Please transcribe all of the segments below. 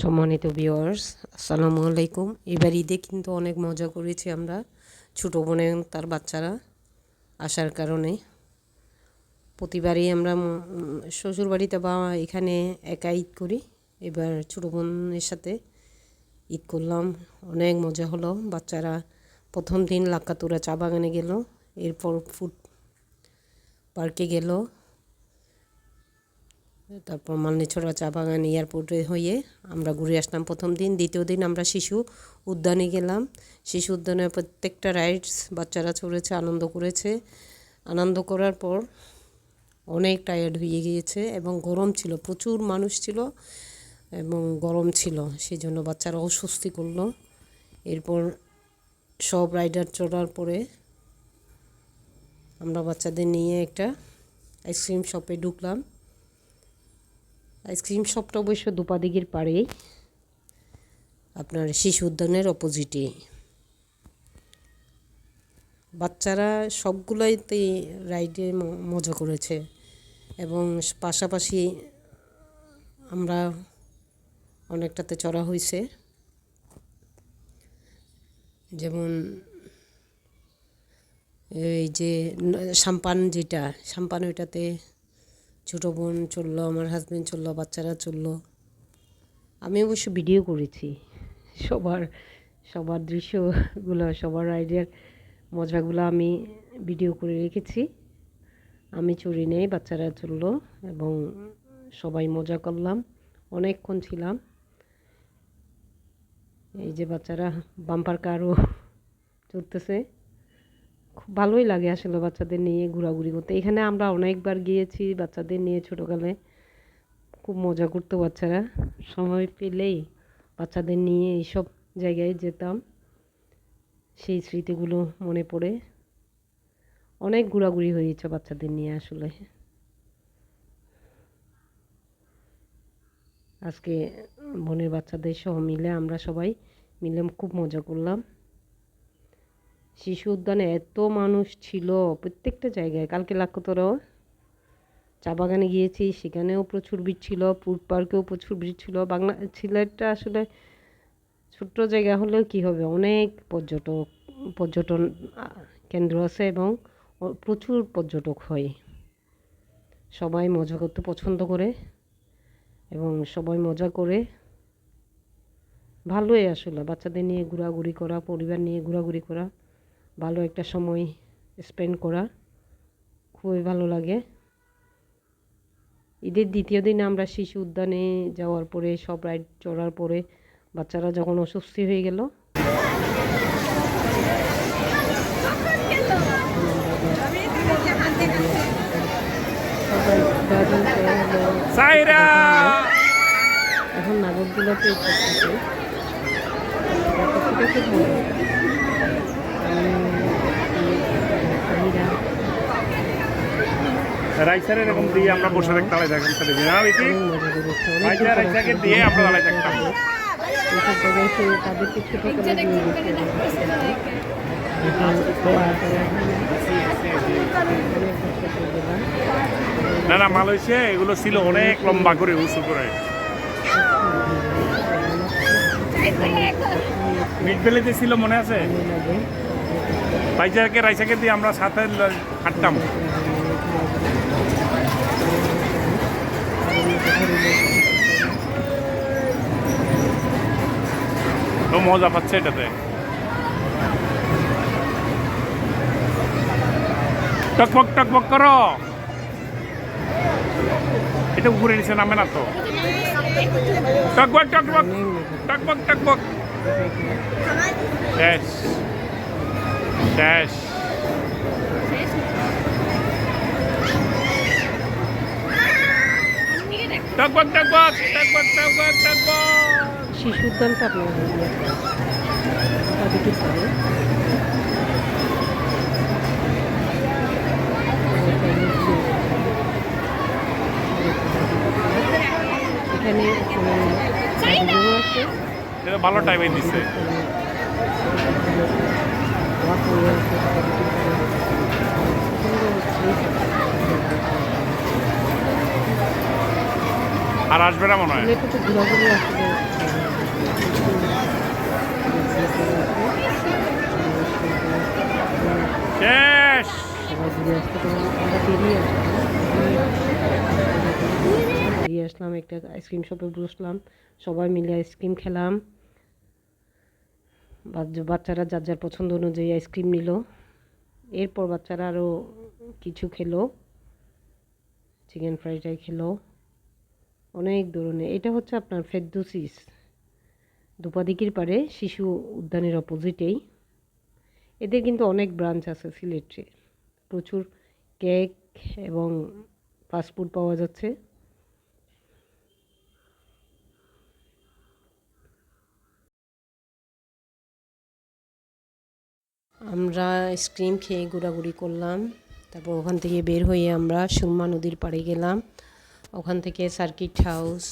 সম্মানিত ভিউয়ার্স আসসালামু আলাইকুম। এবার ঈদে কিন্তু অনেক মজা করেছি আমরা, ছোটো বোনে তার বাচ্চারা আসার কারণে। প্রতিবারই আমরা শ্বশুর বাড়িতে বা এখানে একা ঈদ করি, এবার ছোটো বোনের সাথে ঈদ করলাম, অনেক মজা হলো। বাচ্চারা প্রথম দিন লাক্কাতুরা চা বাগানে গেল, এরপর ফুড পার্কে গেল। তারপর মালনিছড়া চা বাগান এয়ারপোর্টে হয়ে আমরা ঘুরে আসলাম প্রথম দিন, দ্বিতীয় দিন আমরা শিশু উদ্যানে গেলাম। শিশু উদ্যানে প্রত্যেকটা রাইডস বাচ্চারা চড়েছে, আনন্দ করেছে। আনন্দ করার পর অনেক টায়ার্ড হয়ে গিয়েছে এবং গরম ছিল, প্রচুর মানুষ ছিল এবং গরম ছিল সেই জন্য বাচ্চারা অস্বস্তি করল। এরপর সব রাইডার চড়ার পরে আমরা বাচ্চাদের নিয়ে একটা আইসক্রিম শপে ঢুকলাম। আইসক্রিম শপটা অবশ্য দুপাদিগির পাড়েই। আপনার শিশু উদ্যানের অপোজিটে বাচ্চারা সবগুলোইতে রাইডে মজা করেছে। এবং পাশাপাশি আমরা অনেকটাতে চড়া হয়েছে যেমন এই যে সাম্পান যেটা, সাম্পান ওইটাতে ছোটো বোন চলল, আমার হাজব্যান্ড চলল, বাচ্চারা চলল। আমি অবশ্য ভিডিও করেছি। সবার সবার দৃশ্যগুলো, সবার আইডিয়ার মজাগুলো আমি ভিডিও করে রেখেছি। আমি চুরি নেই, বাচ্চারা চলল এবং সবাই মজা করলাম, অনেকক্ষণ ছিলাম। এই যে বাচ্চারা বাম্পার কারও চড়তেছে খুব ভালোই লাগে আসলে বাচ্চাদের নিয়ে ঘোরাঘুরি করতে। এখানে আমরা অনেকবার গিয়েছি বাচ্চাদের নিয়ে ছোটোকালে। খুব মজা করতো বাচ্চারা। সময় পেলেই বাচ্চাদের নিয়ে এইসব জায়গায় যেতাম। সেই স্মৃতিগুলো মনে পড়ে। অনেক ঘোরাঘুরি হয়েছে বাচ্চাদের নিয়ে আসলে। আজকে বোনের বাচ্চাদের সহ মিলে আমরা সবাই মিলে খুব মজা করলাম। শিশু উদ্যানে এত মানুষ ছিল প্রত্যেকটা জায়গায়। কালকে লাক্ষতরাও চা বাগানে গিয়েছি, সেখানেও প্রচুর ভিড় ছিল ফুড পার্কেও প্রচুর ভিড় ছিল। বাংলা, সিলেটটা আসলে ছোট্ট জায়গা হলেও কি হবে? অনেক পর্যটক, পর্যটন কেন্দ্র আছে এবং প্রচুর পর্যটক হয়। সবাই মজা করতে পছন্দ করে এবং সবাই মজা করে ভালোই আসলে। বাচ্চাদের নিয়ে ঘোরাঘুরি করা, পরিবার নিয়ে ঘোরাঘুরি করা। ভালো একটা সময় স্পেন্ড করা খুবই ভালো লাগে। ঈদের দ্বিতীয় দিন আমরা শিশু উদ্যানে যাওয়ার পরে সব রাইড চড়ার পরে বাচ্চারা যখন অস্বস্তি হয়ে গেল এখন নাগরদোলাতে করতেছে খুব রাইসার এরকম দিয়ে আমরা বসে থাকতাম ছেলে। না বেশি রাইসা রাইসাকে দিয়ে আমরা আলাই থাকতাম তাদেরকে না না মালয়েশিয়া এগুলো ছিল অনেক লম্বা করে উঁচু করে। মিড ছিল মনে আছে? রাইসাকে রাইসাকে দিয়ে আমরা সাথে হাঁটতাম। তো মজা পাচ্ছে এটাতে। টকবক টকবক করো। এটা উপরে নিচে নামে না তো। টকবক টকবক টকবক টকবক। শেষ। শেষ। টকবক টকবক টকবক টকবক টকবক। শিশু উদ্যানটা আপনার তাদেরকে এখানে এটা ভালো টাইমে দিচ্ছে আর আসবে না মনে হয়। শেষ। বেরিয়ে আসলাম একটা আইসক্রিম শপে বসলাম সবাই মিলে আইসক্রিম খেলাম। বাচ্চা- বাচ্চারা যার যার পছন্দ অনুযায়ী আইসক্রিম নিল। এরপর বাচ্চারা আরও কিছু খেলো চিকেন ফ্রাইড রাইস খেলো। অনেক ধরনের। এটা হচ্ছে আপনার ফেরদুসিস। দুপাদিকির পারে শিশু উদ্যানের অপোজিটেই এদের কিন্তু অনেক ব্রাঞ্চ আছে সিলেটে। প্রচুর কেক এবং ফাস্টফুড পাওয়া যাচ্ছে। আমরা আইসক্রিম খেয়ে ঘোরাঘুরি করলাম। তারপর ওখান থেকে বের হয়ে আমরা সুরমা নদীর পাড়ে গেলাম। ওখান থেকে সার্কিট হাউস,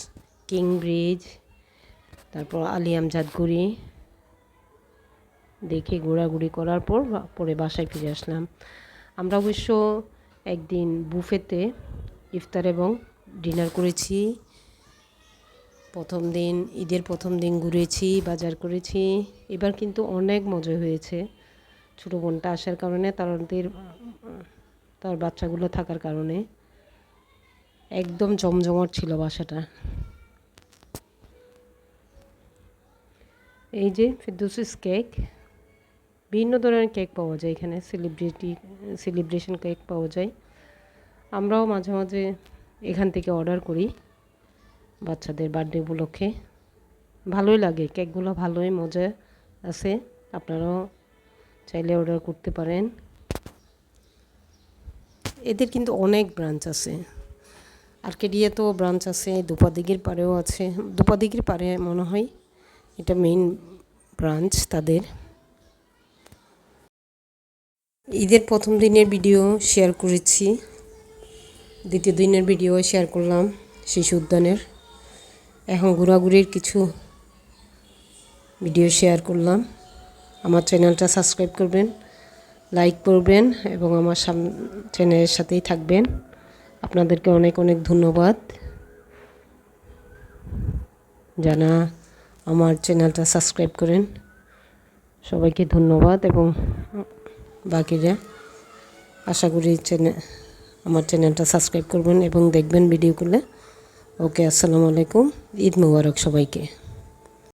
কিং ব্রিজ, তারপর আলিয়াম জাতগুড়ি দেখে ঘোরাঘুরি করার পর পরে বাসায় ফিরে আসলাম। আমরা অবশ্য একদিন বুফেতে ইফতার এবং ডিনার করেছি। প্রথম দিন, ঈদের প্রথম দিন ঘুরেছি, বাজার করেছি। এবার কিন্তু অনেক মজা হয়েছে। ছোটো বোনটা আসার কারণে তাদের তার বাচ্চাগুলো থাকার কারণে। একদম জমজমাট ছিল বাসাটা। এই যে ফেরদৌসিস কেক বিভিন্ন ধরনের কেক পাওয়া যায় এখানে সেলিব্রিটি সেলিব্রেশন কেক পাওয়া যায়। আমরাও মাঝে মাঝে এখান থেকে অর্ডার করি বাচ্চাদের বার্থডে উপলক্ষে। ভালোই লাগে কেকগুলো ভালোই, মজা আছে। আপনারাও চাইলে অর্ডার করতে পারেন। এদের কিন্তু অনেক ব্রাঞ্চ আছে। আর্কেডিয়াতেও ব্রাঞ্চ আছে, দুপাদিগির পাড়েও আছে। দুপাদিগির পাড়ে মনে হয় এটা মেইন ব্রাঞ্চ তাদের। ঈদের প্রথম দিনের ভিডিও শেয়ার করেছি। দ্বিতীয় দিনের ভিডিও শেয়ার করলাম শিশু উদ্যানের। এখন ঘোরাঘুরির কিছু ভিডিও শেয়ার করলাম। আমার চ্যানেলটা সাবস্ক্রাইব করবেন লাইক করবেন এবং আমার সাম চ্যানেলের সাথেই থাকবেন। আপনাদেরকে অনেক অনেক ধন্যবাদ। জানা আমার চ্যানেলটা সাবস্ক্রাইব করেন, সবাইকে ধন্যবাদ এবং বাকিরা আশা করি চ্যানেল আমার চ্যানেলটা সাবস্ক্রাইব করবেন এবং দেখবেন ভিডিওগুলো। ওকে, আসসালামু আলাইকুম। ঈদ মুবারক সবাইকে।